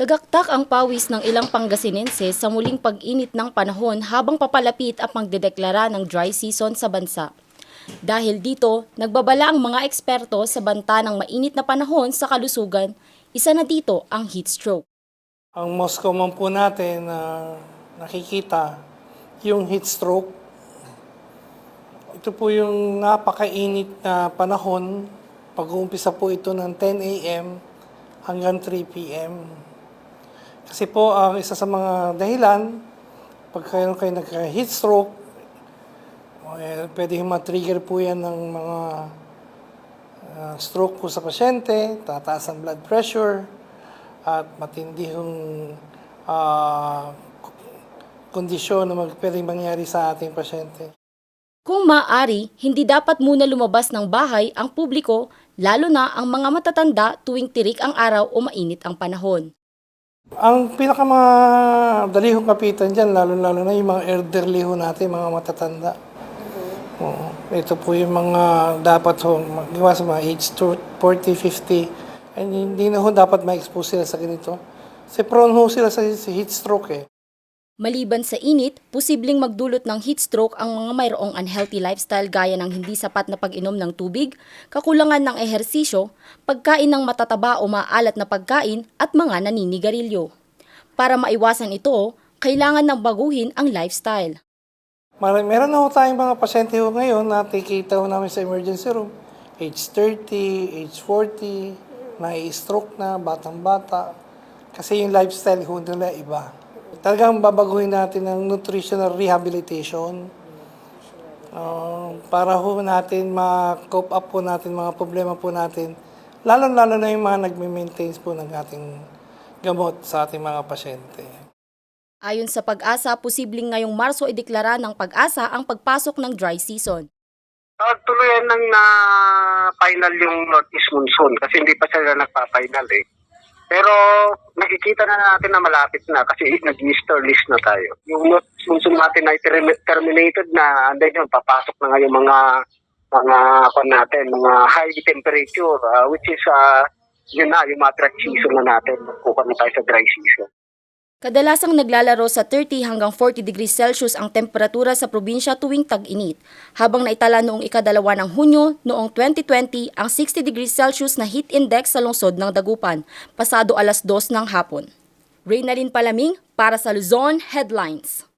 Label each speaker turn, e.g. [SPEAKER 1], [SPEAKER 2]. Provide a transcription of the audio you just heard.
[SPEAKER 1] Tagaktak ang pawis ng ilang Pangasinense sa muling pag-init ng panahon habang papalapit ang pagdedeklara ng dry season sa bansa. Dahil dito, nagbabala ang mga eksperto sa banta ng mainit na panahon sa kalusugan, isa na dito ang heat stroke.
[SPEAKER 2] Ang most common po natin na nakikita, yung heat stroke. Ito po yung napakainit na panahon. Pag-uumpisa po ito ng 10 a.m. hanggang 3 p.m. Kasi po, ang isa sa mga dahilan, pag kayo, kayo nagka-heat stroke, eh, pwede ma-trigger po yan ng mga ah, stroke po sa pasyente, tataas ang blood pressure, at matindi yung ah, kondisyon na mag, mangyari sa ating pasyente.
[SPEAKER 1] Kung maaari, hindi dapat muna lumabas ng bahay ang publiko, lalo na ang mga matatanda tuwing tirik ang araw o mainit ang panahon.
[SPEAKER 2] Ang pinakamadali hong kapitan dyan, lalo-lalo na yung mga elderly ho natin, mga matatanda. Oo. Ito po yung mga dapat ho, sa mga age 40, 50, and hindi na ho dapat ma-expose sila sa ganito. Kasi prone ho sila sa heat stroke eh.
[SPEAKER 1] Maliban sa init, posibleng magdulot ng heat stroke ang mga mayroong unhealthy lifestyle gaya ng hindi sapat na pag-inom ng tubig, kakulangan ng ehersisyo, pagkain ng matataba o maalat na pagkain at mga naninigarilyo. Para maiwasan ito, kailangan ng baguhin ang lifestyle.
[SPEAKER 2] Mar- meron na ho tayong mga pasyente ho ngayon na tikita ho namin sa emergency room. Age 30, age 40, na-stroke na, batang-bata. Kasi yung lifestyle ho nila iba. Talagang babaguhin natin ang nutritional rehabilitation uh, para ho natin ma-cope up po natin mga problema po natin. Lalo-lalo na yung mga nagme-maintain po ng ating gamot sa ating mga pasyente.
[SPEAKER 1] Ayon sa pag-asa, posibleng ngayong Marso ideklara ng pag-asa ang pagpasok ng dry season.
[SPEAKER 3] Uh, tuluyan ng na final yung Northeast Monsoon kasi hindi pa sila nagpa-final eh. Pero nakikita na natin na malapit na kasi nag-easterlies na tayo. Yung Northeast Monsoon natin ay termi- terminated na and then yun, papasok na ngayon mga mga ako natin, mga high temperature uh, which is uh, yun na, yung mga dry season na natin. Magkuha na tayo sa dry season.
[SPEAKER 1] Kadalasang naglalaro sa 30 hanggang 40 degrees Celsius ang temperatura sa probinsya tuwing tag-init, habang naitala noong ikadalawa ng Hunyo noong 2020 ang 60 degrees Celsius na heat index sa lungsod ng Dagupan, pasado alas 2 ng hapon. Reynalyn Palaming para sa Luzon Headlines.